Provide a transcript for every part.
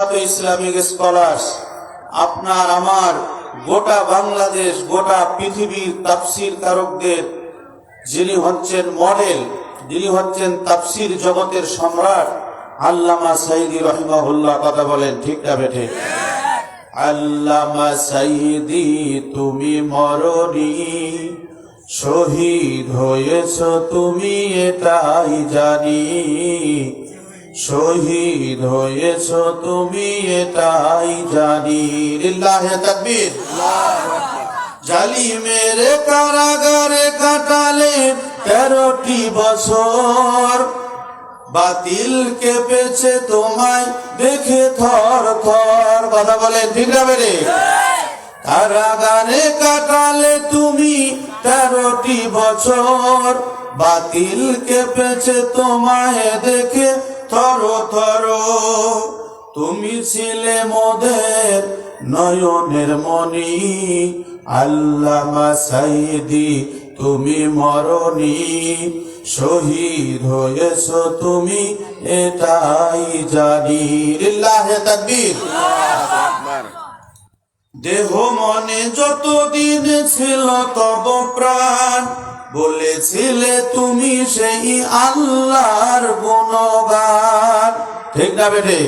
Islamic scholars, আপনার আমার গোটা বাংলাদেশ, গোটা পৃথিবীর তাফসির কারকদের যিনি হচ্ছেন মডেল, যিনি হচ্ছেন তাফসির জগতের সম্রাট, আল্লামা সাইদি রহিমাহুল্লাহ, কথা বলেন ঠিক না বেঠে? আল্লামা সাইদি, তুমি মরণি, শহীদ হয়েছ তুমি, এটাই জানি। শহীদ হয়েছ তুমি, এটাই জানি লিল্লাহে তাকবীর। জালিমের কারাগারে কাটালে তেরোটি বছর। বাতিল কেঁপেছে তোমায় দেখে থর থর। কথা বলে ঠিক না বেরে কারাগারে কাটালে তুমি তেরোটি বছর। বাতিল কে কেঁপেছে তোমায় দেখে থর থর, তুমি ছিলে মোদের নয়নের মণি। আল্লামা সাইদি, তুমি মরণি। শহীদ হয়েছ তুমি, এটাই জানি। তাকবীর। দেহ মনে যতদিন ছিল তব প্রাণ। বলেছিলে তুমি সেই আল্লাহর গুণগান। ঠিক না বেটে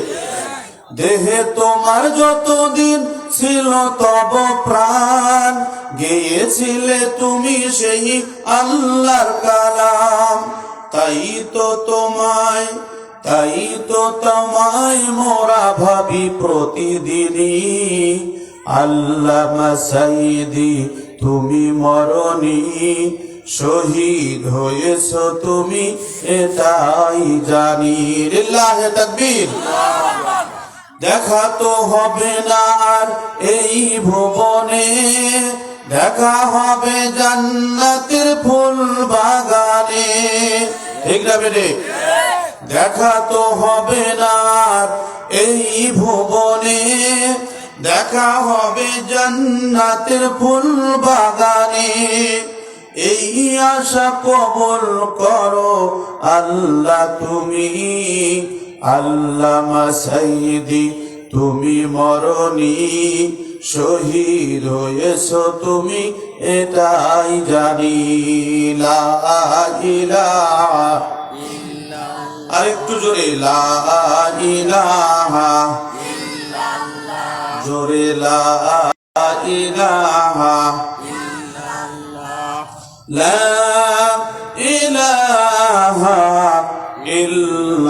দেহে তোমার যতদিন ছিল তব প্রাণ। গেয়েছিলে তুমি সেই আল্লাহর কালাম। তাই তো তোমায়, তাই তো তোমায় মোরা ভাবি প্রতিদিনই। আল্লাহ সাইদি, তুমি মরণি। শহীদ হয়েছ তুমি এটাই জানি। লিল্লাহে তাকবীর। দেখা তো হবে না আর এই ভুবনে, দেখা হবে জান্নাতের ফুল বাগানে। ঠিক না বেটে? দেখা তো হবে না এই ভুবনে, দেখা হবে জান্নাতের ফুল বাগানে। এই আশা কবল করো। আল্লাহ তুমি, আল্লামা সাইদি তুমি মরণি, শহীদ হয়েছ তুমি, এটাই জানি। লা ইলাহা আরেকটু জোরে, লা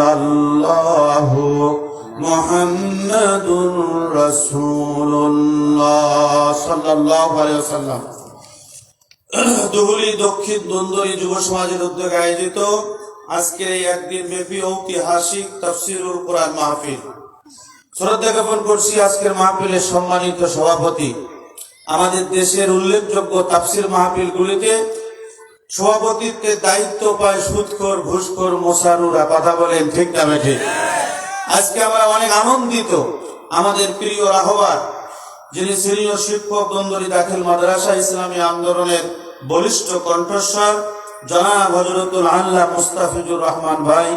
ইল্লাল্লাহু মুহাম্মাদুর রাসূলুল্লাহ সাল্লাল্লাহু আলাইহি দুহুলি দক্ষিণ দন্দরি যুব সমাজের উদ্যোগে আয়োজিত আজকের এই একদিন ব্যাপী ঐতিহাসিক তফসিরুল কোরআন মাহফিল। শ্রদ্ধা জ্ঞাপন করছি আজকের মাহফিলের সম্মানিত সভাপতি। আমাদের দেশের উল্লেখযোগ্য তাফসির মাহফিলগুলিতে সভাপতিত্বের দায়িত্ব পায় সুদখোর ঘুষখোর মোসারুরা কথা বলেন ঠিক না ঠিক আজকে আমরা অনেক আনন্দিত আমাদের প্রিয় রাহবার, যিনি সিনিয়র শিক্ষক দন্দরি দাখিল মাদ্রাসা ইসলামী আন্দোলনের বলিষ্ঠ কণ্ঠস্বর, জনাব হজরতুল আল্লাহ মুস্তাফিজুর রহমান ভাই।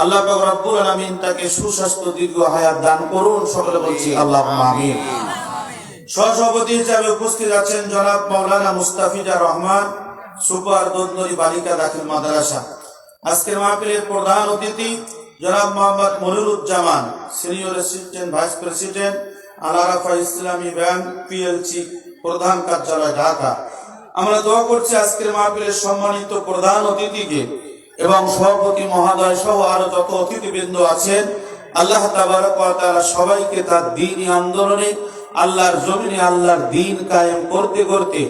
আল্লাহ রব্বুল আলামিন তাকে সুস্বাস্থ্য, দীর্ঘ হায়াত দান করুন, সকলে বলছি আল্লাহ আমিন। সহসভাপতি হিসাবে উপস্থিত আছেন জনাব মাওলানা মুস্তাফিজা রহমান। সুপার দন্দরি বালিকা দাখিল মাদ্রাসা। আজকের মাহফিলের প্রধান অতিথি জনাব Mohammad Moniruzzaman, senior assistant vice president Al Arafah Islami bank PLC প্রধান কার্যালয় ঢাকা। আমরা দোয়া করছি আজকের মাহফিলের সম্মানিত প্রধান অতিথিকে এবং সভাপতি মহাদয় সহ আরও যত অতিথিবৃন্দ আছেন, আল্লাহ তাবারক ওয়া তাআলা সবাইকে তার দ্বীনি আন্দোলনে আল্লাহর জমিনে আল্লাহর দিন কায়েম করতে করতে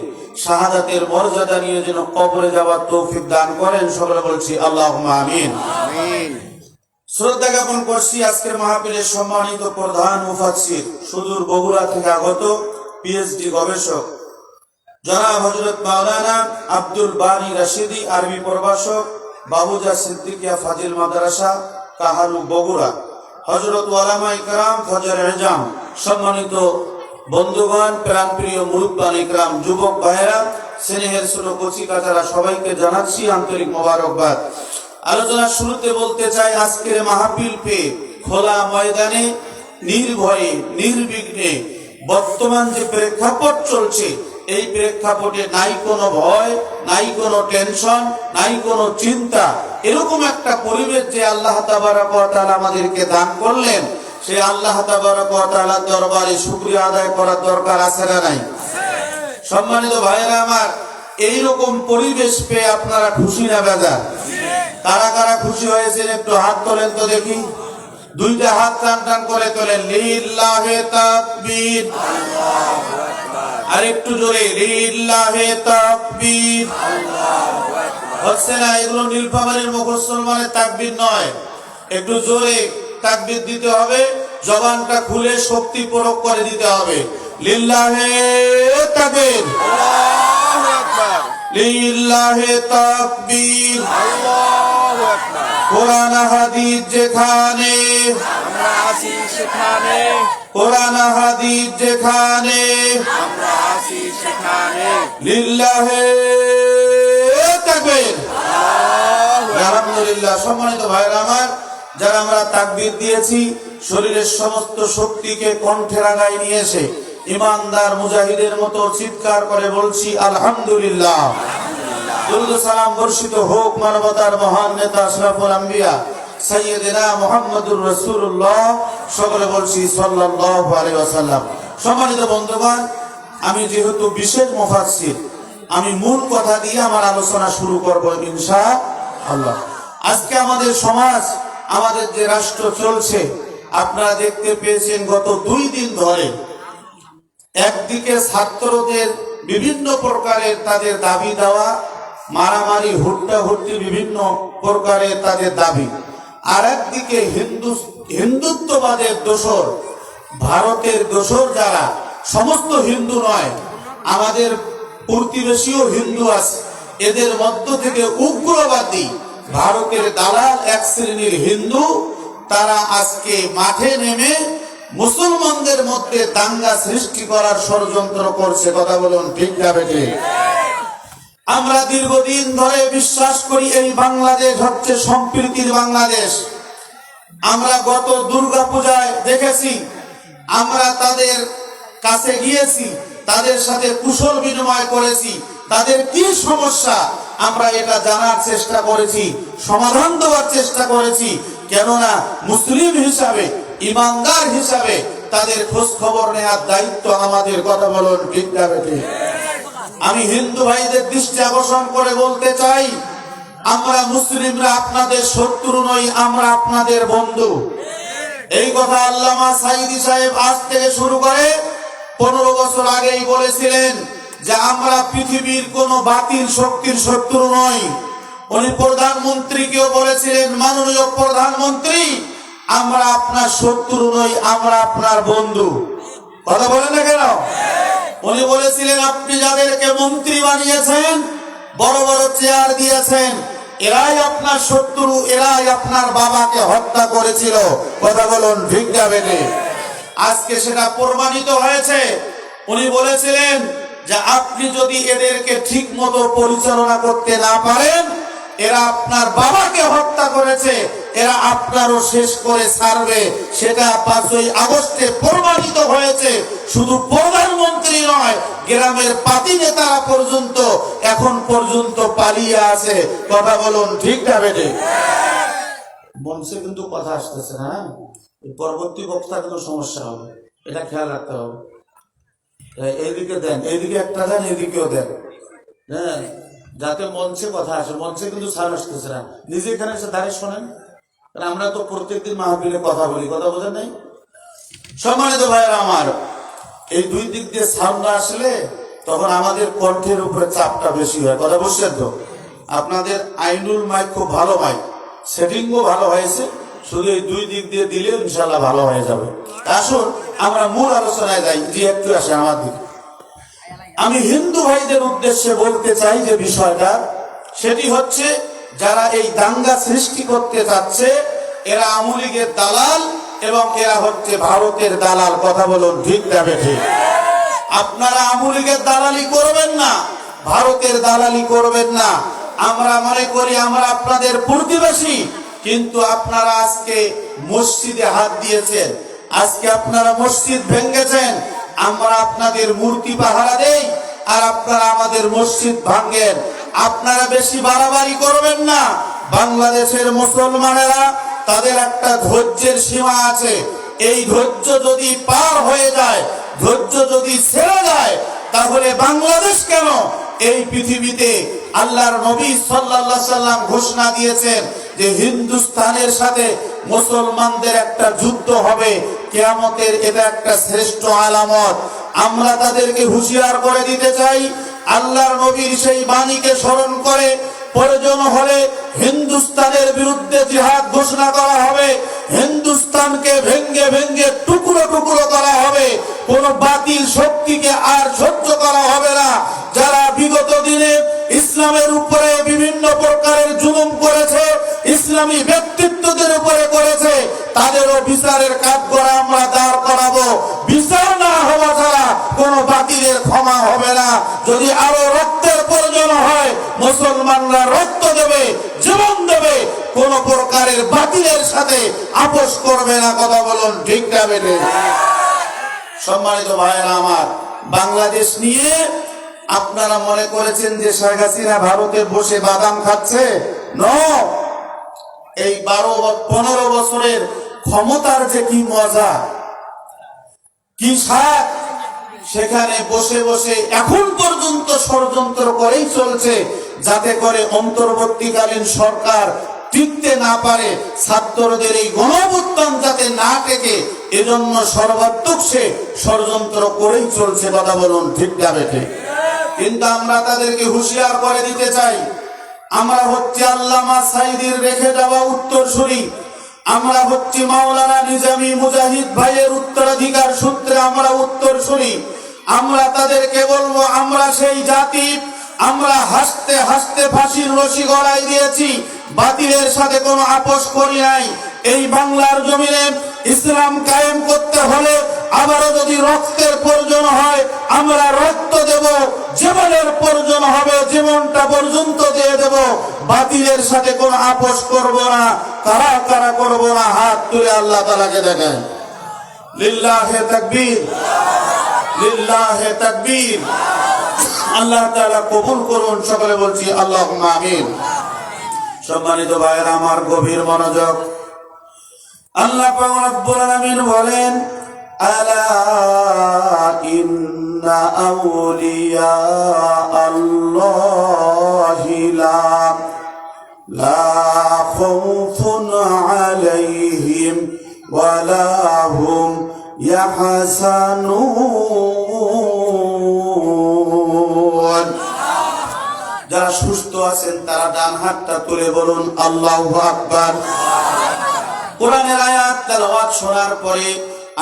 শাহাদাতের মর্যাদা নিয়ে যেন কবরে যাওয়ার তৌফিক দান করেন সকলে বলছি আল্লাহ আমিন। শ্রদ্ধা জ্ঞাপন করছি আজকের মাহফিলের সম্মানিত প্রধান মুফাসসির সুদূর বগুড়া থেকে আগত পিএইচডি গবেষক। জনাব হজরত মাওলানা আব্দুল বানী রাশিদি আরবি প্রভাষক বাবুজা সিদ্দিকিয়া ফাজিল মাদ্রাসা কাহালু বগুড়া। হজরত ওয়ালামা ইকরাম ফজর এজাম সম্মানিত বন্ধুগণ, প্রাণপ্রিয় মুরুব্বান ইকরাম যুবক ভাইয়েরা, স্নেহের ছোট কচি কাচারা সবাইকে জানাচ্ছি আন্তরিক মোবারকবাদ। আলোচনার শুরুতে বলতে চাই, আজকের মাহফিল পেয়ে খোলা ময়দানে, নির্ভয়ে, নির্বিঘ্নে বর্তমান যে প্রেক্ষাপট চলছে, এই প্রেক্ষাপটে নাই কোনো ভয়, নাই কোনো টেনশন, নাই কোনো চিন্তা। এরকম একটা পরিবেশ যে আল্লাহ তাবারাক আমাদেরকে দান করলেন সেই আল্লাহ তাআলার দরবারে আদায় করার দরকার আছে না নাই? সম্মানিত ভাইয়েরা আমার, এইরকম পরিবেশ পেয়ে আপনারা খুশি না কারা কারা খুশি হয়েছেন একটু হাত তোলেন তো দেখি। দুইটা হাত টান টান করে তোলেন, লিল্লাহে তাকবীর। আর একটু জোরে, লিল্লাহে তাকবীর। হচ্ছে না, এগুলো নীলফামারীর মুসলমানের তাকবীর নয়। একটু জোরে তাকবীর দিতে হবে। জবানটা খুলে শক্তি প্রয়োগ করে দিতে হবে। লিল্লাহে তাকবীর। আল্লাহু আকবার। লিল্লাহে তাকবীর। আল্লাহু আকবার। কোরআন হাদিস যেখানে। আমরা আছি সেখানে। কোরআন হাদিস যেখানে। আমরা আছি সেখানে। লিল্লাহে তাকবীর। আলহামদুলিল্লাহ সম্মানিত ভাইরা আমার যারা আমরা তাকবীর দিয়েছি, শরীরের সমস্ত শক্তিকে কণ্ঠে রাগায় নিয়ে এসে ইমানদার মুজাহিদের মতো চিৎকার করে বলছি, আলহামদুলিল্লাহ। সকলে বলছি সম্মানিত আমি যেহেতু বিশেষ মুফাসসির, আমি মূল কথা দিয়ে আমার আলোচনা শুরু করব ইনশা আল্লাহ। আজকে আমাদের সমাজ আমাদের যে রাষ্ট্র চলছে, আপনারা দেখতে পেয়েছেন গত দুই দিন ধরে, একদিকে ছাত্রদের বিভিন্ন প্রকারের তাদের দাবি দেওয়া, মারামারি হুট্টা হুট্টি বিভিন্ন প্রকারের তাদের দাবি, আর একদিকে হিন্দু, হিন্দুত্ববাদের দোসর ভারতের দোসর যারা, সমস্ত হিন্দু নয়, আমাদের প্রতিবেশীও হিন্দু আছে এদের মধ্য থেকে উগ্রবাদী ভারতের দালাল এক শ্রেণির হিন্দু, তারা আজকে মাঠে নেমে মুসলমানদের মধ্যে দাঙ্গা সৃষ্টি করার ষড়যন্ত্র করছে। কথা বলুন, ঠিক যাবে আমরা দীর্ঘদিন ধরে বিশ্বাস করি এই বাংলাদেশ হচ্ছে সম্প্রীতির বাংলাদেশ। আমরা গত দুর্গা পূজায় দেখেছি, আমরা তাদের কাছে গিয়েছি, তাদের সাথে কুশল বিনিময় করেছি। তাদের কি সমস্যা? আমরা এটা জানার চেষ্টা করেছি, সমাধান দেওয়ার চেষ্টা করেছি। কেননা মুসলিম হিসাবে, ইমানদার হিসাবে তাদের খোঁজ খবর নেওয়ার দায়িত্ব আমাদের কথা বলুন ঠিক আমি হিন্দু ভাইদের দৃষ্টি আকর্ষণ করে বলতে চাই, আমরা মুসলিমরা আপনাদের শত্রু নই, আমরা আপনাদের বন্ধু। এই কথা আল্লামা সাইদি সাহেব আজ থেকে শুরু করে, পনেরো বছর আগেই বলেছিলেন যে আমরা পৃথিবীর কোন বাতিল শক্তির শত্রু নই। উনি প্রধানমন্ত্রীকেও বলেছিলেন, মাননীয় প্রধানমন্ত্রী, আমরা আপনার শত্রু নই, আমরা আপনার বন্ধু। কথা বলেন না কেন? উনি বলেছিলেন, আপনি যাদেরকে মন্ত্রী বানিয়েছেন, বড় বড় চেয়ার দিয়েছেন, এরাই আপনার শত্রু, এরাই আপনার বাবাকে হত্যা করেছিল। কথা বলুন যাবে আজকে সেটা প্রমাণিত হয়েছে। উনি বলেছিলেন যে আপনি যদি এদেরকে ঠিক মতো পরিচালনা করতে না পারেন, এরা আপনার বাবাকে হত্যা করেছে, এরা আপনারও শেষ করে ছাড়বে। সেটা পাঁচই আগস্টে প্রমাণিত হয়েছে। শুধু প্রধানমন্ত্রী নয়, গ্রামের পাতি নেতারা পর্যন্ত এখন পর্যন্ত পালিয়ে আছে। কথা বলুন, ঠিক না বেটে মঞ্চে কিন্তু কথা আসতেছে না হ্যাঁ? পরবর্তী বক্তা কিন্তু সমস্যা হবে। এটা খেয়াল রাখতে হবে। এইদিকে দেন এইদিকে একটা দেন এইদিকেও দেন। হ্যাঁ যাতে মঞ্চে কথা আসে, মঞ্চে কিন্তু ছাড় আসতেছে না। নিজে এখানে এসে দাঁড়িয়ে শোনেন। আমরা তো প্রত্যেকদিন মাহফিলে কথা বলি, কথা বোঝেন নাই? সম্মানিত ভাইয়েরা আমার, এই দুই দিক দিয়ে সাউন্ড আসলে তখন আমাদের কণ্ঠের উপরে চাপটা বেশি হয়। কথা বুঝছেন তো? আপনাদের আইনুল মাইক খুব ভালো মাইক সেটিংও ভালো হয়েছে। শুধু এই দুই দিক দিয়ে দিলে ইনশাল্লাহ ভালো হয়ে যাবে। আসুন, আমরা মূল আলোচনায় যাই, যে একটু আসে আমার দিকে। আমি হিন্দু ভাইদের উদ্দেশ্যে বলতে চাই যে বিষয়টা, সেটি হচ্ছে যারা এই দাঙ্গা সৃষ্টি করতে যাচ্ছে এরা আমলিগের দালাল এবং এরা হচ্ছে ভারতের দালাল। কথা বলুন, ঠিক যাবে ঠিক আপনারা আমলিগের দালালি করবেন না, ভারতের দালালি করবেন না। আমরা মনে করি আমরা আপনাদের প্রতিবেশী কিন্তু আপনারা আজকে মসজিদে হাত দিয়েছেন। আজকে আপনারা মসজিদ ভেঙ্গেছেন। আমরা আপনাদের মূর্তি পাহারা দেই আর আপনারা আমাদের মসজিদ ভাঙ্গেন। আপনারা বেশি বাড়াবাড়ি করবেন না। বাংলাদেশের মুসলমানেরা তাদের একটা ধৈর্যের সীমা আছে। এই ধৈর্য যদি পার হয়ে যায়, ধৈর্য যদি ছেড়ে যায়, তাহলে বাংলাদেশ কেন? এই পৃথিবীতে আল্লাহর নবী সাল্লাল্লাহু সাল্লাম ঘোষণা দিয়েছেন যে হিন্দুস্তানের সাথে মুসলমানদের একটা যুদ্ধ হবে, কেয়ামতের এটা একটা শ্রেষ্ঠ আলামত। আমরা তাদেরকে হুঁশিয়ার করে দিতে চাই, আল্লাহর নবীর সেই বাণীকে স্মরণ করে প্রয়োজন হলে হিন্দুস্তানের বিরুদ্ধে জিহাদ ঘোষণা করা হবে, হিন্দুস্তানকে ভেঙ্গে ভেঙ্গে টুকরো টুকরো করা হবে, কোন বাতিল শক্তিকে আর সহ্য করা হবে না। যারা বিগত দিনে ইসলামের উপরে বিভিন্ন প্রকারের জুলুম করেছে, ইসলামী ব্যক্তিত্বদের উপরে করেছে, তাদেরও বিচারের কাজ করা আমরা দাঁড় করাবো। বিচার না হওয়া ছাড়া কোন বাতিলের ক্ষমা হবে না। যদি আরও রক্তের প্রয়োজন হয়, মুসলমানরা রক্ত দেবে, জীবন দেবে, কোন প্রকারের বাতিলের সাথে আপোষ করবে না, কথা বলুন ঠিক না বেটে সম্মানিত ভাইয়েরা আমার, বাংলাদেশ নিয়ে আপনারা মনে করেছেন যে শেখ হাসিনা ভারতে বসে বাদাম খাচ্ছে? ন। এই বারো পনেরো বছরের ক্ষমতার যে কি মজা? কি স্বাদ সেখানে বসে বসে এখন পর্যন্ত ষড়যন্ত্র করেই চলছে, যাতে করে অন্তর্বর্তীকালীন সরকার টিকতে না পারে, ছাত্রদের এই গণঅভ্যুত্থান যাতে না টেকে, এজন্য সর্বাত্মক সে ষড়যন্ত্র করেই চলছে, কথা বলুন ঠিক যাবে ঠিক কিন্তু আমরা তাদেরকে হুঁশিয়ার করে দিতে চাই। আমরা হচ্ছে আল্লামা সাইদির রেখে যাওয়া উত্তরসূরি। আমরা হচ্ছে মাওলানা নিজামী মুজাহিদ ভাইয়ের উত্তরাধিকার সূত্রে আমরা উত্তরসূরি। আমরা তাদেরকে বলব, আমরা সেই জাতি, আমরা হাসতে হাসতে ফাঁসির রশি গড়াই দিয়েছি। বাতিলের সাথে কোনো আপোষ করি নাই। এই বাংলার জমিনে ইসলাম কায়েম করতে হলে আবারও যদি রক্তের প্রয়োজন হয়, আমরা রক্ত দেব, জীবনের প্রয়োজন হবে, জীবনটা পর্যন্ত দিয়ে দেব। বাতিলের সাথে কোনো আপোষ করব না তারা কারা করব না, হাত তুলে আল্লাহ তালাকে দেখেন। লিল্লাহে তাকবীর। লিল্লাহে তাকবীর। আল্লাহ তাআলা কবুল করুন, সকলে বলছি আল্লাহুম্মা আমিন। সম্মানিত ভাইয়েরা, আমার গভীর মনোযোগ। আল্লাহ পাক রব্বুল আলামিন বলেন আলা ইন্না আউলিয়া আল্লাহি লা লা খাউফুন আলাইহিম ওয়ালা হুম ইয়াহসানুন। যারা সুস্থ আছেন, তারা ডান হাতটা তুলে বলুন, আল্লাহ আকবার। কোরআনের আয়াত, তেলাওয়াত শোনার পরে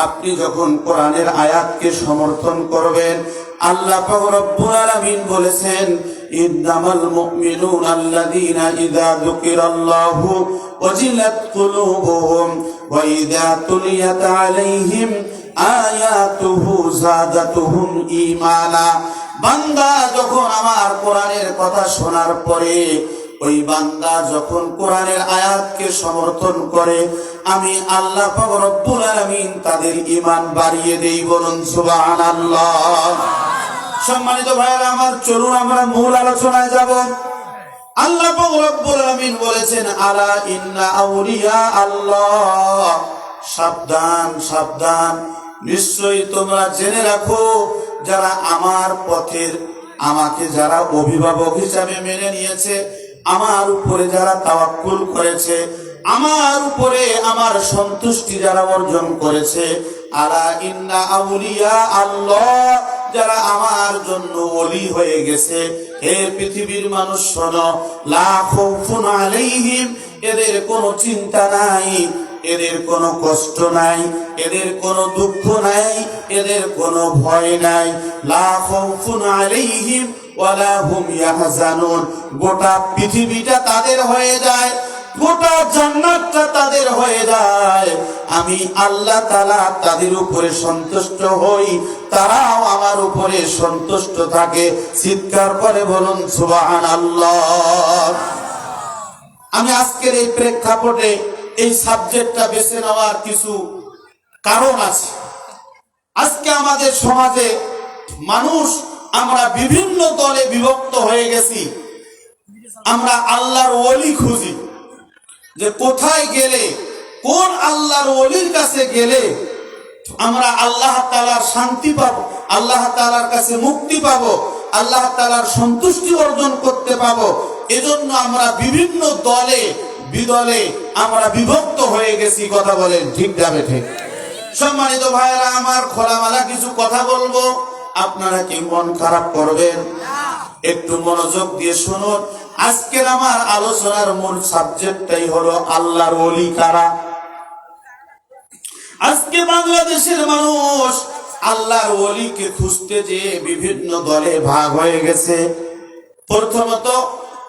আপনি যখন কোরআনের আয়াতকে সমর্থন করবেন, আল্লাহ রব্বুল আলামিন বলেছেন, ইন্নামাল মুমিনুন আল্লাযীনা ইযা যুকিরাল্লাহু ওয়াজিলাত কুলুবুহুম ওয়া ইযা তুলিয়াত আলাইহিম আয়াতুহু যাদাতুহুম ঈমানা। বান্দা যখন আমার কোরআনের কথা শোনার পরে ওই বান্দা যখন কোরআনের আয়াতকে সমর্থন করে, আমি আল্লাহ রব্বুল আলামিন তাদের ঈমান বাড়িয়ে দেই বলুন সুবহানাল্লাহ। সম্মানিত ভাইয়েরা, আমার চলুন আমরা মূল আলোচনায় যাব। আল্লাহ রব্বুল আলামিন বলেছেন, আলা ইন্না আউলিয়া আল্লাহ। সাবধান সাবধান। নিশ্চয়ই তোমরা জেনে রাখো, যারা আমার পথের, আমাকে যারা অভিভাবক হিসাবে মেনে নিয়েছে আমার উপরে যারা তাওয়াক্কুল করেছে, আমার উপরে আমার সন্তুষ্টি যারা অর্জন করেছে, আলা ইন্না আউলিয়া আল্লাহ, যারা আমার জন্য অলি হয়ে গেছে, হে পৃথিবীর মানুষ শোনো, লা খাউফুন আলাইহিম, এদের কোনো চিন্তা নাই, এদের কোনো কষ্ট নাই, এদের কোনো দুঃখ নাই, এদের কোনো ভয় নাই, লা খাউফুন আলাইহিম গোটা পৃথিবীটা তাদের হয়ে যায়, গোটা জান্নাতটা তাদের হয়ে যায়। আমি আল্লাহ তালা তাদের উপরে সন্তুষ্ট হই, তারাও আমার উপরে সন্তুষ্ট থাকে। চিৎকার করে বলুন সুবাহান আল্লাহ আমি আজকের এই প্রেক্ষাপটে এই সাবজেক্টটা বেছে নেওয়ার কিছু কারণ আছে। আজকে আমাদের সমাজে মানুষ আমরা বিভিন্ন দলে বিভক্ত হয়ে গেছি। আমরা আল্লাহর ওলি খুঁজি। যে কোথায় গেলে, কোন আল্লাহর ওলির কাছে গেলে আমরা আল্লাহ তালার শান্তি পাবো, আল্লাহ তালার কাছে মুক্তি পাবো, আল্লাহ তালার সন্তুষ্টি অর্জন করতে পাবো। এজন্য আমরা বিভিন্ন দলে, বিদলে আমরা বিভক্ত হয়ে গেছি, কথা বলেন ঠিক যাবে ঠিক। সম্মানিত ভাইয়েরা, আমার খোলামেলা কিছু কথা বলব। আপনারা কি মন খারাপ করবেন। একটু মনোযোগ দিয়ে শুনুন। আজকের আমার আলোচনার মূল সাবজেক্টটাই হলো আল্লাহর ওলি কারা? আজকে বাংলাদেশের মানুষ আল্লাহর ওলিকে খুঁজতে যে বিভিন্ন দলে ভাগ হয়ে গেছে। প্রথমত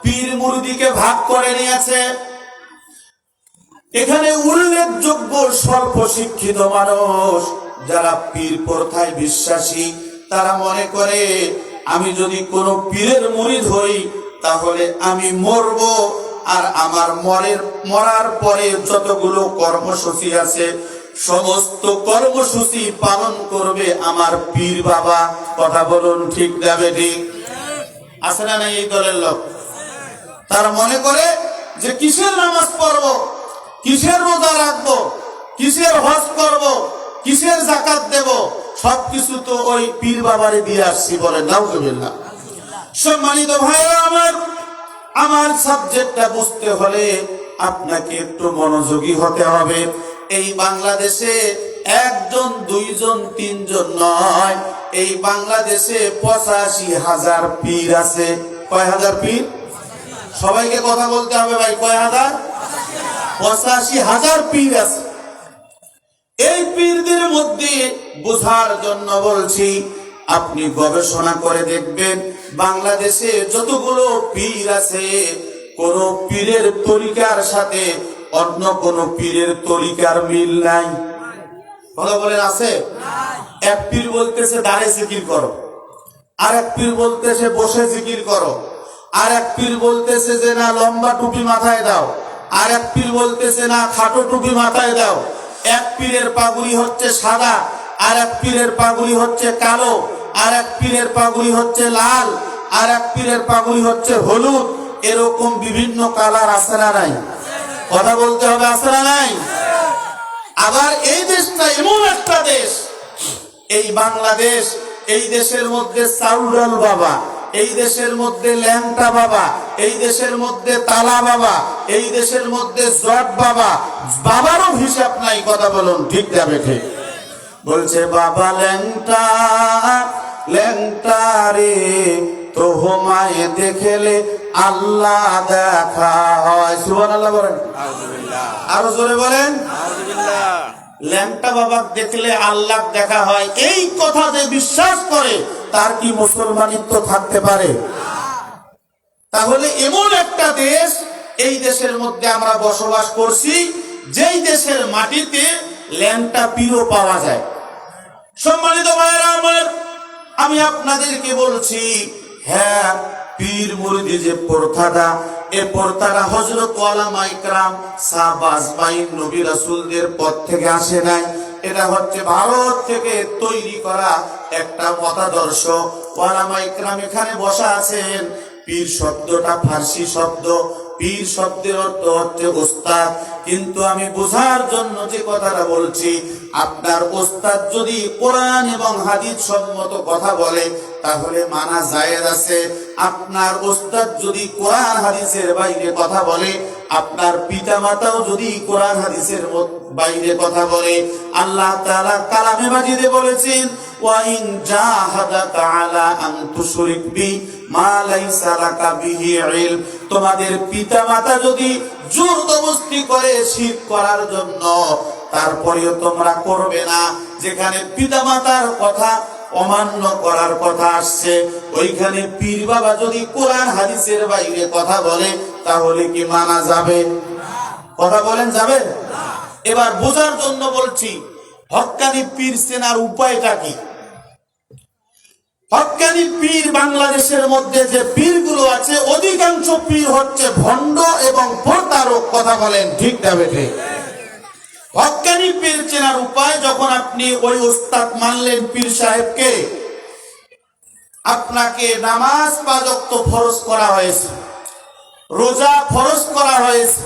পীর মুরদিকে ভাগ করে নিয়েছে। এখানে উল্লেখযোগ্য স্বল্প শিক্ষিত মানুষ যারা পীর প্রথায় বিশ্বাসী। তারা মনে করে, আমি যদি কোনো পীরের মুরিদ হই তাহলে আমি মরব। আর আমার মরের, মরার পরে যতগুলো কর্মসূচি আছে, সমস্ত কর্মসূচি পালন করবে আমার পীর বাবা। কথা বলুন ঠিক যাবে ঠিক আছে না এই দলের লোক? তারা মনে করে যে কিসের নামাজ পড়ব, কিসের রোজা রাখব, কিসের হজ করব সবকিছু তো ওই পীর বাবারে দিয়ে আসছি বলে নাউজুবিল্লাহ। সম্মানিত ভাইরা আমার আমার সাবজেক্টটা বুঝতে হলে আপনাকে একটু মনোযোগী হতে হবে। এই বাংলাদেশে একজন, দুইজন, তিনজন নয়, এই বাংলাদেশে পঁচাশি হাজার পীর আছে। কয় হাজার পীর? সবাইকে কথা বলতে হবে ভাই, কয় হাজার? পঁচাশি হাজার পীর আছে। এই পীরদের মধ্যে বোঝার জন্য বলছি, আপনি গবেষণা করে দেখবেন, বাংলাদেশে যতগুলো পীর আছে, কোন পীরের তরিকার সাথে অন্য কোন পীরের তরিকার মিল নাই। কথা বলেন, আছে? এক পীর বলতেছে, দাঁড়ে জিকির করো। আর এক পীর বলতেছে, বসে জিকির করো। আর এক পীর বলতেছে যে, না, লম্বা টুপি মাথায় দাও। আর এক পীর বলতেছে, না, খাটো টুপি মাথায় দাও। এক পীরের পাগুড়ি হচ্ছে সাদা আর এক পীরের পাগুড়ি হচ্ছে কালো, আর এক পীরের পাগুড়ি হচ্ছে লাল, আর এক পীরের পাগুড়ি হচ্ছে হলুদ। এরকম বিভিন্ন কালার আছে না নাই? কথা বলতে হবে আছে না নাই? আবার এই দেশটা এমন একটা দেশ, এই বাংলাদেশ, এই দেশের মধ্যে সাউরাল বাবা, এই দেশের মধ্যে ল্যাংটা বাবা, এই দেশের মধ্যে তালা বাবা, এই দেশের মধ্যে জট বাবা, বাবারও হিসাব নাই, কথা বলুন, ঠিক যাবে ঠিক বলছে বাবা ল্যাংটা ল্যাংটা রে তো হোমায় দেখেলে আল্লাহ দেখা হয়। সুবহান আল্লাহ বলেন আরও জোরে বলেন। ল্যাংটা বাবা দেখলে আল্লাহ দেখা হয়। এই কথা যে বিশ্বাস করে তার কি মুসলমানিত্ব থাকতে পারে? তাহলে এমন একটা দেশ এই দেশের মধ্যে আমরা বসবাস করছি যেই দেশের মাটিতে ল্যাংটা পীরও পাওয়া যায়। সম্মানিত ভাইরা আমার, আমি আপনাদেরকে বলছি হ্যাঁ পীর মুরিদি যে প্রথাটা, এ প্রথাটা হজরত ওয়ালামা ইকরাম সাহবাজ বাইন নবী রাসূলদের পথ থেকে আসে নাই। এটা হচ্ছে ভারত থেকে তৈরি করা একটা মতাদর্শ। ওয়ালামা ইকরাম এখানে বসা আছেন। পীর শব্দটা ফার্সি শব্দ। পীর শব্দের অর্থ হচ্ছে ওস্তাদ। কিন্তু আমি বোঝার জন্য যে কথাটা বলছি, আপনার ওস্তাদ যদি কোরআন এবং হাদিস সম্মত কথা বলে, তাহলে মানা জায়েজ আছে। আপনার ওস্তাদ যদি কোরআন হাদিসের বাইরে কথা বলে, আপনার পিতা মাতাও যদি কোরআন হাদিসের বাইরে কথা বলে। আল্লাহ তাআলা কালামে মাজিদে বলেছেন ওয়াইন জাহাদাকা আলা আন তুশরিক বি। মা লাইসা লাকা বিহি ইলম। তোমাদের যদি জোর জবরদস্তি করে শিরক করার জন্য, তারপরেও তোমরা করবে না। যেখানে পিতামাতার কথা অমান্য করার কথা আসছে, ওইখানে পীর বাবা যদি কোরআন হাদিসের বাইরে কথা বলে, তাহলে কি মানা যাবে? কথা বলেন, যাবে? এবার বোঝার জন্য বলছি হক্কানি পীর সেনার উপায়টা কি? হক্কানি পীর বাংলাদেশের মধ্যে যে পীরগুলো আছে, অধিকাংশ পীর হচ্ছে ভণ্ড এবং প্রতারক কথা বলেন, ঠিক যাবে ঠিক হকানি পীর চেনার উপায় যখন আপনি ওই ওস্তাদ মানলেন পীর সাহেবকে, আপনাকে নামাজ পাজক্ত ফরজ করা হয়েছে, রোজা ফরজ করা হয়েছে,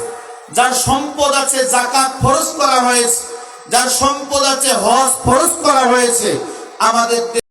যার সম্পদ আছে জাকাত ফরজ করা হয়েছে, যার সম্পদ আছে হজ ফরজ করা হয়েছে, আমাদের